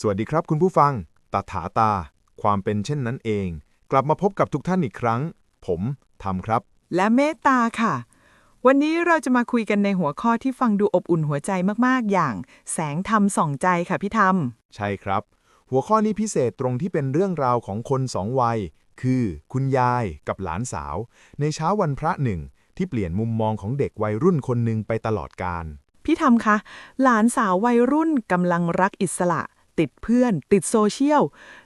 สวัสดีครับคุณผู้ฟัง ตถาตา ความเป็นเช่นนั้นเอง กลับมาพบกับทุกท่านอีกครั้ง ผมทำครับ และเมตตาค่ะ วันนี้เราจะมาคุยกันในหัวข้อที่ฟังดูอบอุ่นหัวใจมากๆ อย่าง แสงธรรมส่องใจค่ะพี่ธรรม ใช่ครับ หัวข้อนี้พิเศษตรงที่เป็นเรื่องราวของคนสองวัย คือ คุณยายกับหลานสาว ในเช้าวันพระหนึ่ง ที่เปลี่ยนมุมมองของเด็กวัยรุ่นคนหนึ่งไปตลอดกาลพี่ธรรมคะ หลานสาววัยรุ่นกำลังรักอิสระ ติดเพื่อน ติดโซเชียล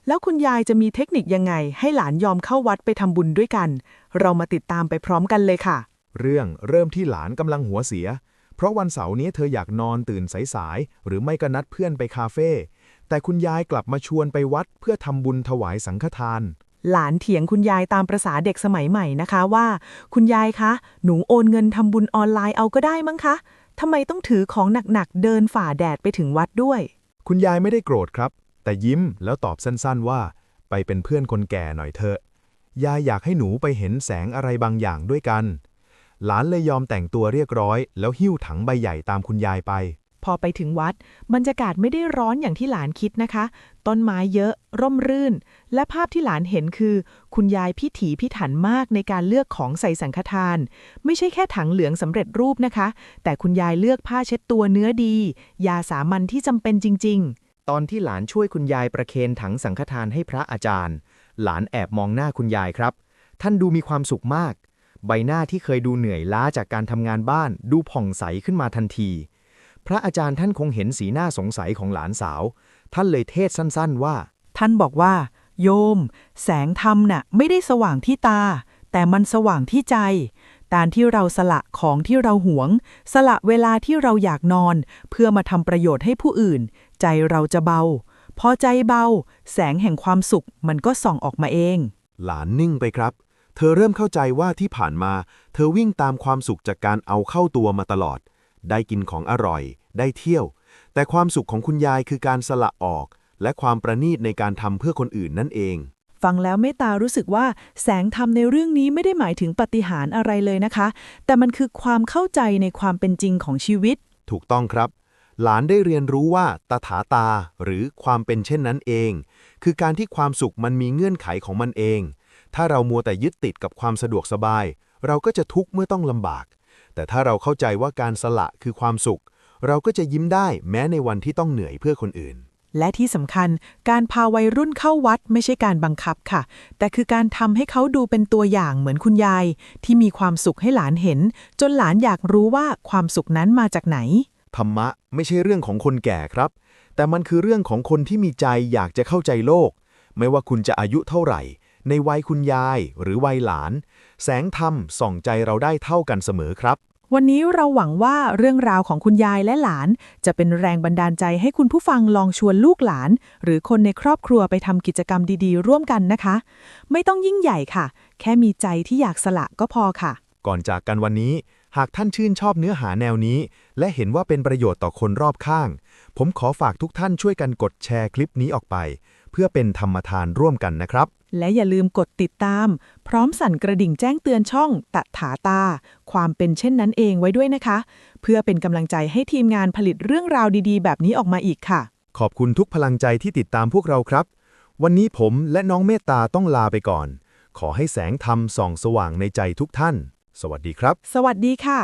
แล้วคุณยายจะมีเทคนิคยังไง ให้หลานยอมเข้าวัดไปทำบุญด้วยกัน เรามาติดตามไปพร้อมกันเลยค่ะ เรื่องเริ่มที่หลานกำลังหัวเสีย เพราะวันเสาร์นี้เธออยากนอนตื่นสายๆ หรือไม่ก็นัดเพื่อนไปคาเฟ่แต่คุณยายกลับมาชวนไปวัดเพื่อทำบุญถวายสังฆทาน หลานเถียงคุณยายตามประษาเด็กสมัยใหม่นะคะว่า คุณยายคะ หนูโอนเงินทำบุญออนไลน์เอาก็ได้มั้งคะทำไมต้องถือของหนักๆเดินฝ่าแดดไปถึงวัดด้วย คุณยายไม่ได้โกรธครับ แต่ยิ้มแล้วตอบสั้นๆว่า ไปเป็นเพื่อนคนแก่หน่อยเถอะ ยายอยากให้หนูไปเห็นแสงอะไรบางอย่างด้วยกัน หลานเลยยอมแต่งตัวเรียกร้อย แล้วหิ้วถังใบใหญ่ตามคุณยายไป พอไปถึงวัด บรรยากาศไม่ได้ร้อนอย่างที่หลานคิดนะคะ ต้นไม้เยอะ ร่มรื่น และภาพที่หลานเห็นคือ คุณยายพิถีพิถันมากในการเลือกของใส่สังฆทาน ไม่ใช่แค่ถังเหลืองสำเร็จรูปนะคะ แต่คุณยายเลือกผ้าเช็ดตัวเนื้อดี ยาสามัญที่จำเป็นจริง ๆ ตอนที่หลานช่วยคุณยายประเคนถังสังฆทานให้พระอาจารย์ หลานแอบมองหน้าคุณยายครับ ท่านดูมีความสุขมาก ใบหน้าที่เคยดูเหนื่อยล้าจากการทำงานบ้าน ดูผ่องใสขึ้นมาทันที พระอาจารย์ท่านคงเห็นสีหน้าสงสัยของหลานสาว ท่านเลยเทศสั้นๆว่า ท่านบอกว่า โยม แสงธรรมน่ะไม่ได้สว่างที่ตา แต่มันสว่างที่ใจการที่เราสละของที่เราหวง สละเวลาที่เราอยากนอน เพื่อมาทำประโยชน์ให้ผู้อื่น ใจเราจะเบา พอใจเบา แสงแห่งความสุขมันก็ส่องออกมาเอง หลานนิ่งไปครับ เธอเริ่มเข้าใจว่าที่ผ่านมา เธอวิ่งตามความสุขจากการเอาเข้าตัวมาตลอด ได้กินของอร่อย ได้เที่ยว แต่ความสุขของคุณยายคือการสละออก และความประณีตในการทำเพื่อคนอื่นนั่นเอง ฟังแล้วเมตตารู้สึกว่าแสงธรรมในเรื่องนี้ไม่ได้หมายถึงปาฏิหารย์อะไรเลยนะคะ แต่มันคือความเข้าใจในความเป็นจริงของชีวิต ถูกต้องครับ หลานได้เรียนรู้ว่าตถาตา หรือความเป็นเช่นนั้นเอง คือการที่ความสุขมันมีเงื่อนไขของมันเอง ถ้าเรามัวแต่ยึดติดกับความสะดวกสบาย เราก็จะทุกข์เมื่อต้องลำบากแต่ถ้าเราเข้าใจว่าการสละคือความสุข เราก็จะยิ้มได้แม้ในวันที่ต้องเหนื่อยเพื่อคนอื่น และที่สำคัญการพาวัยรุ่นเข้าวัดไม่ใช่การบังคับค่ะ แต่คือการทำให้เขาดูเป็นตัวอย่างเหมือนคุณยาย ที่มีความสุขให้หลานเห็น จนหลานอยากรู้ว่าความสุขนั้นมาจากไหน ธรรมะไม่ใช่เรื่องของคนแก่ครับ แต่มันคือเรื่องของคนที่มีใจอยากจะเข้าใจโลก ไม่ว่าคุณจะอายุเท่าไหร่ ในวัยคุณยายหรือวัยหลาน แสงธรรมส่องใจเราได้เท่ากันเสมอครับ วันนี้เราหวังว่าเรื่องราวของคุณยายและหลาน จะเป็นแรงบันดาลใจให้คุณผู้ฟังลองชวนลูกหลาน หรือคนในครอบครัวไปทำกิจกรรมดีๆ ร่วมกันนะคะ ไม่ต้องยิ่งใหญ่ค่ะ แค่มีใจที่อยากสละก็พอค่ะ ก่อนจากกันวันนี้ หากท่านชื่นชอบเนื้อหาแนวนี้ และเห็นว่าเป็นประโยชน์ต่อคนรอบข้าง ผมขอฝากทุกท่านช่วยกันกดแชร์คลิปนี้ออกไป เพื่อเป็นธรรมทานร่วมกันนะครับ และอย่าลืมกดติดตาม พร้อมสั่นกระดิ่งแจ้งเตือนช่องตะถาตา ความเป็นเช่นนั้นเองไว้ด้วยนะคะ เพื่อเป็นกำลังใจให้ทีมงานผลิตเรื่องราวดีๆ แบบนี้ออกมาอีกค่ะ ขอบคุณทุกพลังใจที่ติดตามพวกเราครับ วันนี้ผมและน้องเมตตาต้องลาไปก่อน ขอให้แสงธรรมส่องสว่างในใจทุกท่าน สวัสดีครับ สวัสดีค่ะ